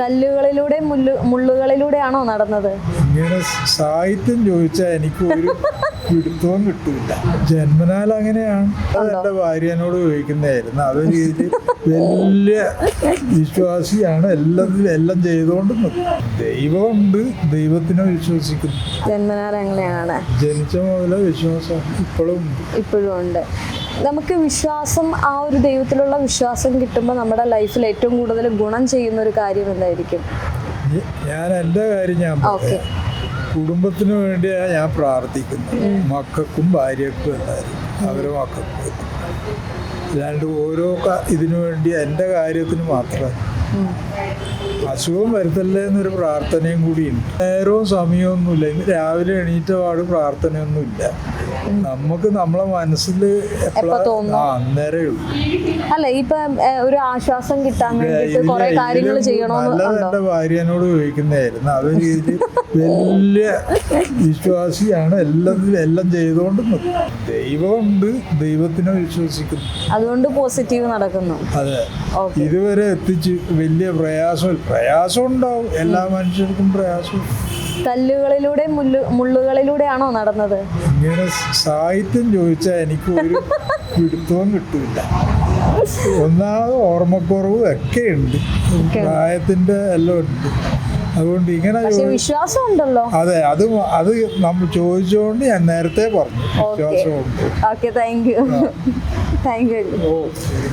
കല്ലുകളിലൂടെ മുള്ളു മുള്ളുകളിലൂടെയാണോ നടന്നത്? ഇങ്ങനെ സാഹിത്യം ചോദിച്ചാൽ എനിക്ക് ഒരു പിടുത്തവും കിട്ടൂല. ജന്മനാൽ അങ്ങനെയാണ്. അത് എന്റെ ഭാര്യനോട് ചോദിക്കുന്നതായിരുന്നു. അവർ ഇതിൽ വലിയ വിശ്വാസിയാണ്. എല്ലാം എല്ലാം ചെയ്തുകൊണ്ട് ദൈവമുണ്ട്. ദൈവത്തിനെ വിശ്വസിക്കുന്നു. ജന്മനാൽ അങ്ങനെയാണ്. ജനിച്ച മുതലേ വിശ്വാസം ഇപ്പോഴും ഇപ്പോഴും ഉണ്ട്. നമുക്ക് വിശ്വാസം ആ ഒരു ദൈവത്തിലുള്ള വിശ്വാസം കിട്ടുമ്പോൾ നമ്മുടെ ലൈഫിൽ ഏറ്റവും കൂടുതൽ ഗുണം ചെയ്യുന്ന ഒരു കാര്യം എന്തായിരിക്കും? ഞാൻ എന്റെ കാര്യം ഞാൻ ഓക്കെ. കുടുംബത്തിന് വേണ്ടിയാണ് ഞാൻ പ്രാർത്ഥിക്കുന്നത്. മക്കൾക്കും ഭാര്യക്കും എല്ലാവരും അവരെ മക്കൾക്കും. അല്ലാണ്ട് ഓരോ ഇതിനു വേണ്ടി എന്റെ കാര്യത്തിന് മാത്രം. അസുഖം വരുത്തല്ലേ എന്നൊരു പ്രാർത്ഥനയും കൂടിയുണ്ട്. നേരവും സമയമൊന്നുമില്ല. ഇന്ന് രാവിലെ എണീറ്റ പാട് പ്രാർത്ഥനയൊന്നുമില്ല. നമുക്ക് നമ്മളെ മനസ്സിൽ അന്നേരേ ഉള്ളൂ. അല്ല ഇപ്പൊ ഒരു ആശ്വാസം കിട്ടാൻ കാര്യങ്ങൾ ഇതിൽ ചെയ്യണമെന്ന് നല്ലത് ഉണ്ടോ? എന്റെ ഭാര്യനോട് ചോദിക്കുന്നതായിരുന്നു. അവർ വലിയ വിശ്വാസിയാണ്. എല്ലാം എല്ലാം ചെയ്തുകൊണ്ട് ദൈവമുണ്ട് ദൈവത്തിനെ വിശ്വസിക്കുന്നു. അതുകൊണ്ട് പോസിറ്റീവ് നടക്കുന്നു. അതെ. ഇതുവരെ എത്തിച്ച് വലിയ പ്രയാസം പ്രയാസം ഉണ്ടാവും എല്ലാ മനുഷ്യർക്കും പ്രയാസം. കല്ലുകളിലൂടെ മുള്ളു മുള്ളുകളിലൂടെയാണോ നടന്നത്? ഇങ്ങനെ സാഹിത്യം ചോദിച്ചാൽ എനിക്ക് ഒരു പിടുത്തവും കിട്ടൂല ഒന്നാമത് ഓർമ്മക്കുറവ് ഒക്കെ ഉണ്ട്. പ്രായത്തിന്റെ എല്ലാം ഉണ്ട്. അതുകൊണ്ട് ഇങ്ങനെ വിശ്വാസം ഉണ്ടല്ലോ അതെ അത് അത് നമ്മൾ ചോദിച്ചുകൊണ്ട് ഞാൻ നേരത്തെ പറഞ്ഞു. വിശ്വാസമുണ്ട്. Okay thank you. Thank you. ഓ ശരി.